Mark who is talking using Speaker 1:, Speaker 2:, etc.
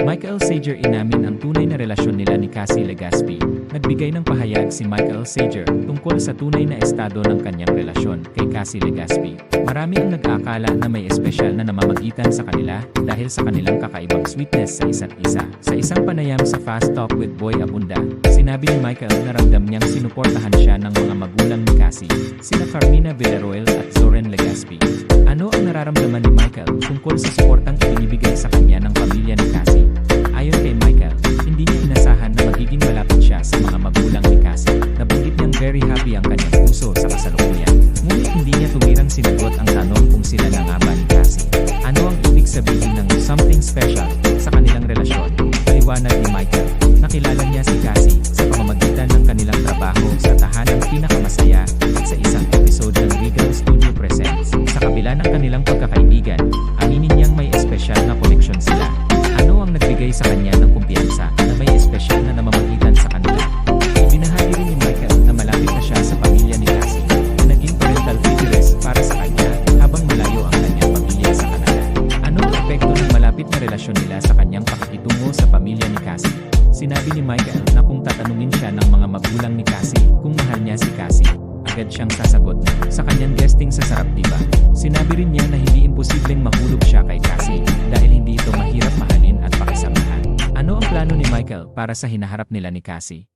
Speaker 1: Michael Sager inamin ang tunay na relasyon nila ni Cassie Legaspi. Nagbigay ng pahayag si Michael Sager tungkol sa tunay na estado ng kanyang relasyon kay Cassie Legaspi. Marami ang nag-aakala na may espesyal na namamagitan sa kanila dahil sa kanilang kakaibang sweetness sa isa't isa. Sa isang panayam sa Fast Talk with Boy Abunda, sinabi ni Michael na ramdam niyang sinuportahan siya ng mga magulang ni Cassie, sina Carmina Villaroel at Zoren Legaspi. Ano ang nararamdaman ni Michael tungkol sa suportang ibinibigay sa kanya ng pamilya hindi niya tuwirang sinagot ang tanong kung sila na nga ba ni Cassie. Ano ang ibig sabihin ng something special sa kanilang relasyon? Paliwanag ni Michael, nakilala niya si Cassie sa pamamagitan ng kanilang trabaho sa tahanang pinakamasaya sa isang episode ng Regal Studio Presents. Sa kabila ng kanilang pagkakaibigan, aminin niyang may espesyal na connection sila. Ano ang nagbigay sa kanya relasyon nila sa kanyang pakikitungo sa pamilya ni Cassie? Sinabi ni Michael na kung tatanungin siya ng mga magulang ni Cassie kung mahal niya si Cassie, agad siyang sasagot sa kanyang guesting sa Sarap Diba. Sinabi rin niya na hindi imposibleng mahulog siya kay Cassie dahil hindi ito mahirap mahalin at pakisamahan. Ano ang plano ni Michael para sa hinaharap nila ni Cassie?